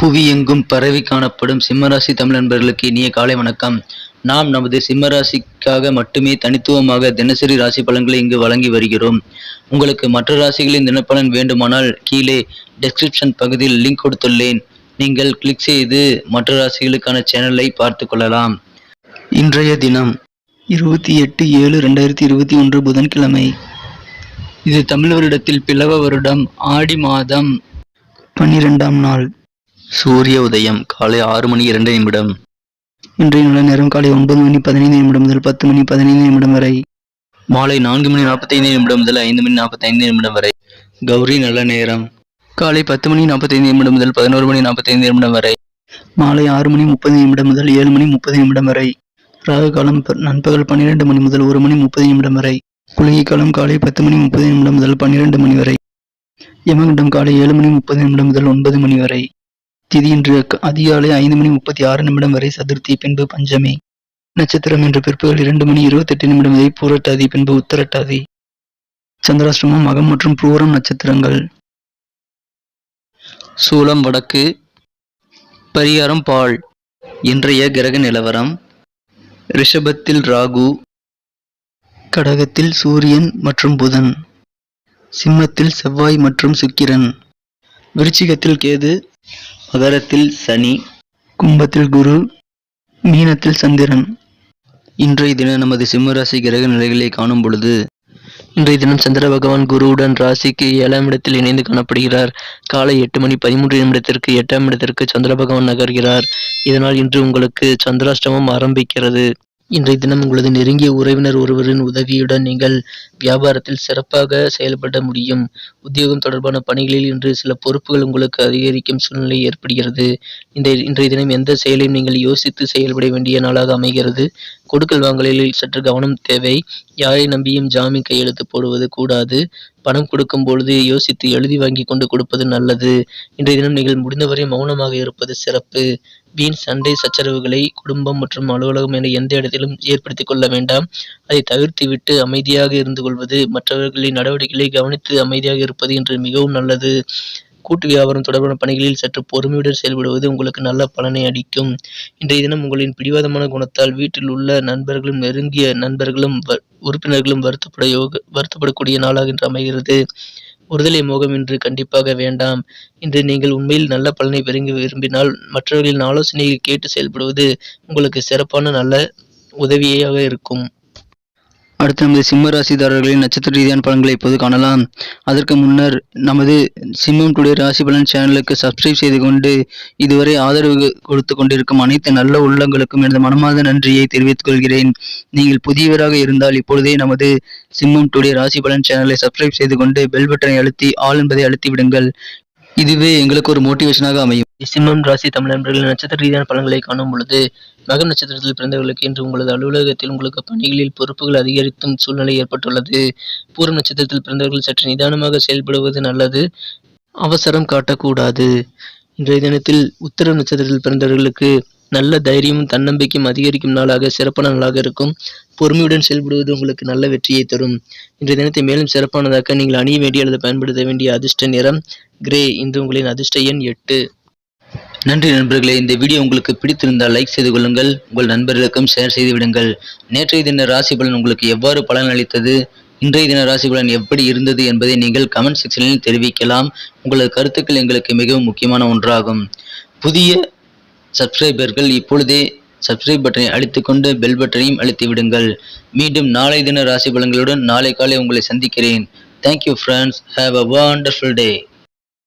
புவி எங்கும் பரவி காணப்படும் சிம்மராசி தமிழ் நண்பர்களுக்கு இனிய காலை வணக்கம். நாம் நமது சிம்மராசிக்காக மட்டுமே தனித்துவமாக தினசரி ராசி பலன்களை இங்கு வழங்கி வருகிறோம். உங்களுக்கு மற்ற ராசிகளின் தினப்பலன் வேண்டுமானால் கீழே டெஸ்கிரிப்ஷன் பகுதியில் லிங்க் கொடுத்துள்ளேன். நீங்கள் கிளிக் செய்து மற்ற ராசிகளுக்கான சேனலை பார்த்து கொள்ளலாம். இன்றைய தினம் இருபத்தி எட்டு ஏழு ரெண்டாயிரத்தி இருபத்தி ஒன்று புதன்கிழமை. இது தமிழ் வருடத்தில் பிளவ வருடம் ஆடி மாதம் பன்னிரெண்டாம் நாள். சூரிய உதயம் காலை ஆறு மணி இரண்டு நிமிடம். இன்றைய நல்ல நேரம் காலை ஒன்பது மணி பதினைந்து நிமிடம் முதல் பத்து மணி பதினைந்து நிமிடம் வரை. மாலை நான்கு மணி நாற்பத்தைந்து நிமிடம் முதல் ஐந்து மணி நாற்பத்தைந்து நிமிடம் வரை. கௌரி நல்ல நேரம். காலை பத்து மணி நாற்பத்தைந்து நிமிடம் முதல் பதினோரு மணி நாற்பத்தைந்து நிமிடம் வரை. மாலை ஆறு மணி முப்பது நிமிடம் முதல் ஏழு மணி முப்பது நிமிடம் வரை. ராகு காலம் நண்பகல் பன்னிரெண்டு மணி முதல் ஒரு மணி முப்பது நிமிடம் வரை. குளிகை காலம் காலை பத்து மணி முப்பது நிமிடம் முதல் பன்னிரெண்டு மணி வரை. யமகண்டம் காலை ஏழு மணி முப்பது நிமிடம் முதல் ஒன்பது மணி வரை. திதி இன்று அதிகாலை ஐந்து மணி முப்பத்தி ஆறு நிமிடம் வரை சதுர்த்தி பின்பு பஞ்சமி. நட்சத்திரம் இன்று பிற்பகல் இரண்டு மணி இருபத்தெட்டு நிமிடம் வரை பூரட்டாதி பின்பு உத்தரட்டாதி. சந்திராஷ்டமம் மகம் மற்றும் பூரம் நட்சத்திரங்கள். சூலம் வடக்கு. பரிகாரம் பால். இன்றைய கிரக நிலவரம். ரிஷபத்தில் ராகு. கடகத்தில் சூரியன் மற்றும் புதன். சிம்மத்தில் செவ்வாய் மற்றும் சுக்கிரன். விருச்சிகத்தில் கேது. மகரத்தில் சனி கும்பத்தில் குரு மீனத்தில் சந்திரன். இன்றைய தினம் நமது சிம்மராசி கிரக நிலைகளை காணும் பொழுது இன்றைய தினம் சந்திர பகவான் குருவுடன் ராசிக்கு ஏழாம் இடத்தில் இணைந்து காணப்படுகிறார். காலை எட்டு மணி பதிமூன்று நிமிடத்திற்கு எட்டாம் இடத்திற்கு சந்திர பகவான் நகர்கிறார். இதனால் இன்று உங்களுக்கு சந்திராஷ்டமம் ஆரம்பிக்கிறது. இன்றைய தினம் உங்களது நெருங்கிய உறவினர் ஒருவரின் உதவியுடன் நீங்கள் வியாபாரத்தில் சிறப்பாக செயல்பட முடியும். உத்தியோகம் தொடர்பான பணிகளில் இன்று சில பொறுப்புகள் உங்களுக்கு அதிகரிக்கும் சூழ்நிலை ஏற்படுகிறது. இந்த இன்றைய தினம் எந்த செயலையும் நீங்கள் யோசித்து செயல்பட வேண்டிய நாளாக அமைகிறது. கொடுக்கல் வாங்கலில் சற்று கவனம் தேவை. யாரை நம்பியும் ஜாமீன் கையெழுத்து போடுவது கூடாது. பணம் கொடுக்கும் பொழுது யோசித்து எழுதி வாங்கி கொண்டு கொடுப்பது நல்லது. இன்றைய தினம் நீங்கள் முடிந்தவரை மௌனமாக இருப்பது சிறப்பு. வீண் சண்டை சச்சரவுகளை குடும்பம் மற்றும் அலுவலகம் என எந்த இடத்திலும் ஏற்படுத்திக் கொள்ள வேண்டாம். அதை தவிர்த்து விட்டு அமைதியாக இருந்து கொள்வது மற்றவர்களின் நடவடிக்கைகளை கவனித்து அமைதியாக இருப்பது என்று மிகவும் நல்லது. கூட்டு வியாபாரம் தொடர்பான பணிகளில் சற்று பொறுமையுடன் செயல்படுவது உங்களுக்கு நல்ல பலனை அளிக்கும். இன்றைய தினம் உங்களின் பிடிவாதமான குணத்தால் வீட்டில் உள்ள நண்பர்களும் நெருங்கிய நண்பர்களும் வ- உறுப்பினர்களும் வருத்தப்பட யோக வருத்தப்படக்கூடிய நாளாக இன்று அமைகிறது. ஒருதலை மோகம் இன்று கண்டிப்பாக வேண்டாம். இன்று நீங்கள் உண்மையில் நல்ல பலனை பெருங்க விரும்பினால் மற்றவர்களின் ஆலோசனையை கேட்டு செயல்படுவது உங்களுக்கு சிறப்பான நல்ல உதவியாக இருக்கும். அடுத்து நமது சிம்ம ராசிதாரர்களின் நட்சத்திர ரீதியான பலன்களை இப்போது காணலாம். அதற்கு முன்னர் நமது சிம்மம் டுடே ராசி பலன் சேனலுக்கு சப்ஸ்கிரைப் செய்து கொண்டு இதுவரை ஆதரவு கொடுத்து கொண்டிருக்கும் அனைத்து நல்ல உள்ளங்களுக்கும் எனது மனமார்ந்த நன்றியை தெரிவித்துக் கொள்கிறேன். நீங்கள் புதியவராக இருந்தால் இப்பொழுதே நமது சிம்மம் டுடே ராசி பலன் சேனலை சப்ஸ்கிரைப் செய்து கொண்டு பெல் பட்டனை அழுத்தி ஆள் என்பதை அழுத்தி விடுங்கள். இதுவே எங்களுக்கு ஒரு மோட்டிவேஷனாக அமையும். சிம்மம் ராசி தமிழ் நண்பர்களின் நட்சத்திர ரீதியான பலன்களை காணும் பொழுது மகம் நட்சத்திரத்தில் பிறந்தவர்களுக்கு இன்று உங்களது அலுவலகத்தில் உங்களுக்கு பணிகளில் பொறுப்புகள் அதிகரித்தும் சூழ்நிலை ஏற்பட்டுள்ளது. பூரம் நட்சத்திரத்தில் பிறந்தவர்கள் சற்று நிதானமாக செயல்படுவது நல்லது. அவசரம் காட்டக்கூடாது. இன்றைய தினத்தில் உத்தர நட்சத்திரத்தில் பிறந்தவர்களுக்கு நல்ல தைரியமும் தன்னம்பிக்கையும் அதிகரிக்கும் நாளாக சிறப்பான நாளாக இருக்கும். பொறுமையுடன் செயல்படுவது உங்களுக்கு நல்ல வெற்றியை தரும். இன்றைய தினத்தை மேலும் சிறப்பானதாக்க நீங்கள் அணிய வேண்டிய அல்லது பயன்படுத்த வேண்டிய அதிர்ஷ்ட நிறம் கிரே இன்று உங்களின் அதிர்ஷ்ட எண் எட்டு. நன்றி நண்பர்களே இந்த வீடியோ உங்களுக்கு பிடித்திருந்தால் லைக் செய்து கொள்ளுங்கள். உங்கள் நண்பர்களுக்கும் ஷேர் செய்து விடுங்கள். நேற்றைய தின ராசி பலன் உங்களுக்கு எவ்வாறு பலன் அளித்தது? இன்றைய தின ராசி பலன் எப்படி இருந்தது என்பதை நீங்கள் கமெண்ட் செக்ஷனில் தெரிவிக்கலாம். உங்களது கருத்துக்கள் எங்களுக்கு மிகவும் முக்கியமான ஒன்றாகும். புதிய சப்ஸ்கிரைபர்கள் இப்பொழுதே சப்ஸ்கிரைப் பட்டனை அழுத்திக்கொண்டு பெல் பட்டனையும் அழுத்தி விடுங்கள். மீண்டும் நாளை தின ராசி பலன்களுடன் நாளை காலை உங்களை சந்திக்கிறேன். Thank you friends have a wonderful day